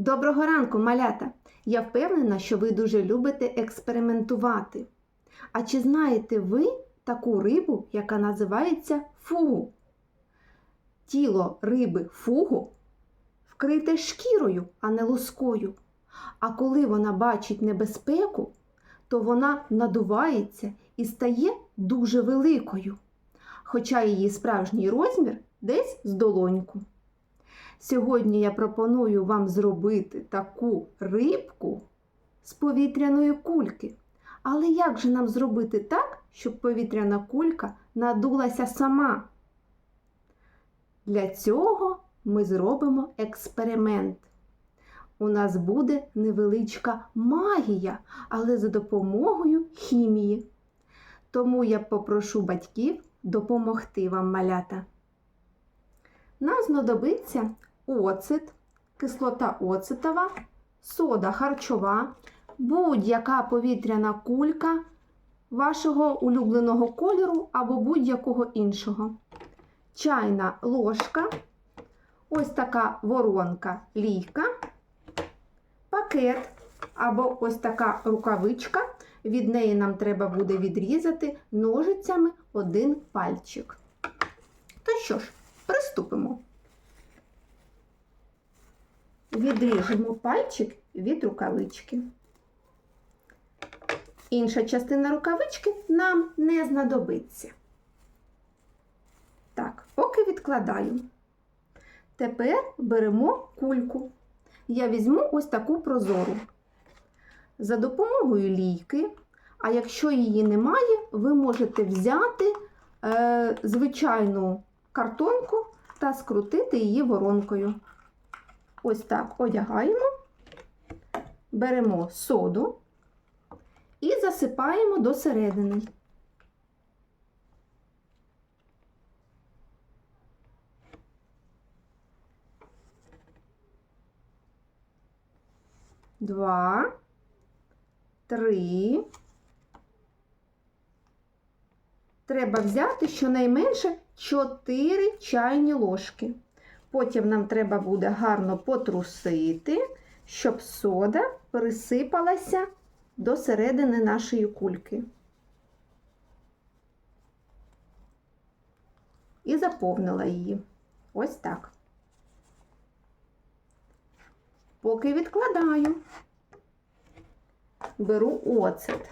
Доброго ранку, малята! Я впевнена, що ви дуже любите експериментувати. А чи знаєте ви таку рибу, яка називається фугу? Тіло риби фугу вкрите шкірою, а не лускою. А коли вона бачить небезпеку, то вона надувається і стає дуже великою, хоча її справжній розмір десь з долоньку. Сьогодні я пропоную вам зробити таку рибку з повітряної кульки. Але як же нам зробити так, щоб повітряна кулька надулася сама? Для цього ми зробимо експеримент. У нас буде невеличка магія, але за допомогою хімії. Тому я попрошу батьків допомогти вам малята. Нам знадобиться оцет, кислота оцетова, сода харчова, будь-яка повітряна кулька вашого улюбленого кольору або будь-якого іншого. Чайна ложка, ось така воронка лійка, пакет або ось така рукавичка. Від неї нам треба буде відрізати ножицями один пальчик. То що ж, приступимо. Відріжемо пальчик від рукавички. Інша частина рукавички нам не знадобиться. Так, поки відкладаю. Тепер беремо кульку. Я візьму ось таку прозору. За допомогою лійки, а якщо її немає, ви можете взяти е, звичайну картонку та скрутити її воронкою. Ось так одягаємо, беремо соду і засипаємо до середини. Два, три. Треба взяти щонайменше 4 чайні ложки. Потім нам треба буде гарно потрусити, щоб сода присипалася до середини нашої кульки. І заповнила її. Ось так. Поки відкладаю, беру оцет.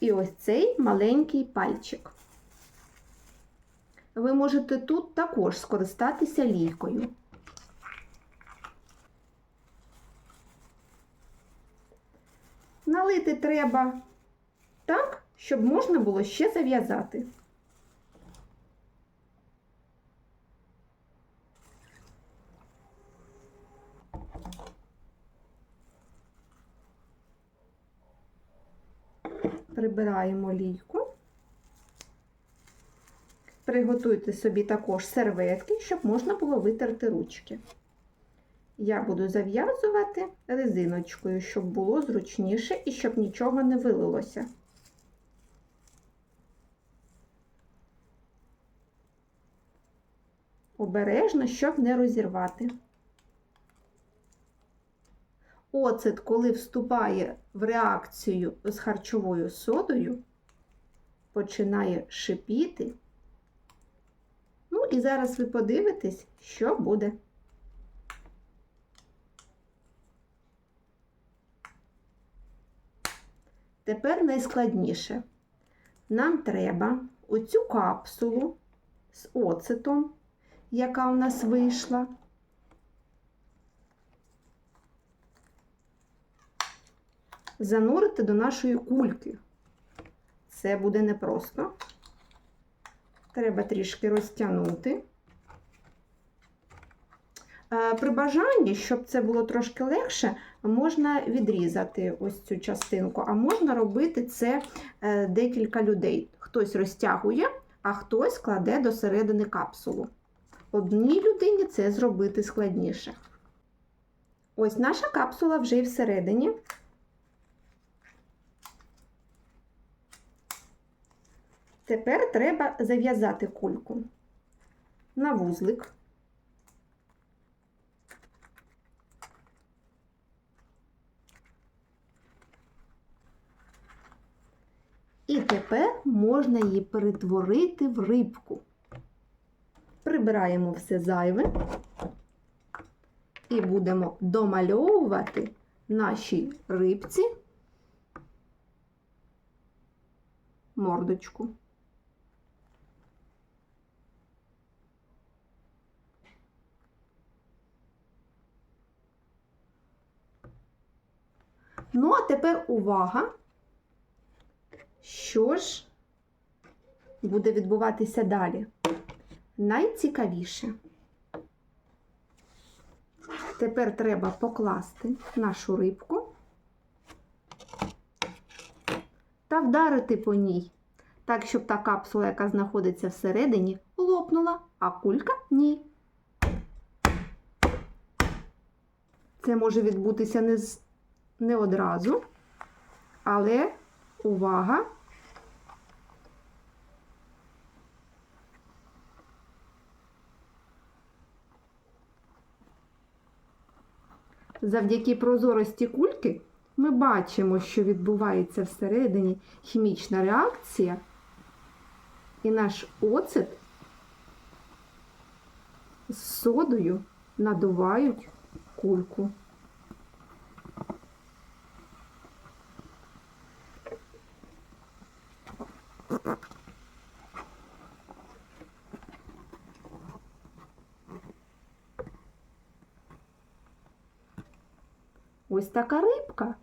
І ось цей маленький пальчик. Ви можете тут також скористатися лійкою. Налити треба так, щоб можна було ще зав'язати. Прибираємо лійку. Приготуйте собі також серветки, щоб можна було витерти ручки. Я буду зав'язувати резиночкою, щоб було зручніше і щоб нічого не вилилося. Обережно, щоб не розірвати. Оцет, коли вступає в реакцію з харчовою содою, починає шипіти. І зараз ви подивитесь, що буде. Тепер найскладніше. Нам треба оцю капсулу з оцетом, яка у нас вийшла, занурити до нашої кульки. Це буде непросто. Треба трішки розтягнути. Е, При бажанні, щоб це було трошки легше, можна відрізати ось цю частинку, а можна робити це е, декілька людей. Хтось розтягує, а хтось кладе до середини капсулу. Одній людині це зробити складніше. Ось наша капсула вже і всередині. Тепер треба зав'язати кульку на вузлик. І тепер можна її перетворити в рибку. Прибираємо все зайве і будемо домальовувати нашій рибці мордочку. Ну, а тепер увага! Що ж буде відбуватися далі? Найцікавіше. Тепер треба покласти нашу рибку та вдарити по ній, так, щоб та капсула, яка знаходиться всередині, лопнула, а кулька ні. Це може відбутися не, з... не одразу, але увага! Завдяки прозорості кульки ми бачимо, що відбувається всередині хімічна реакція, і наш оцет з содою надувають кульку. Ось така рибка.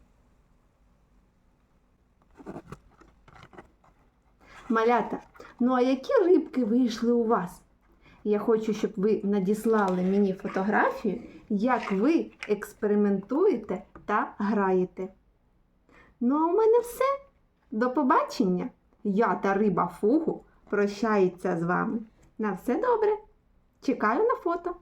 Малята, ну а які рибки вийшли у вас? Я хочу, щоб ви надіслали мені фотографію, як ви експериментуєте та граєте. Ну, а у мене все. До побачення! Я та риба Фугу прощаються з вами. На все добре. Чекаю на фото.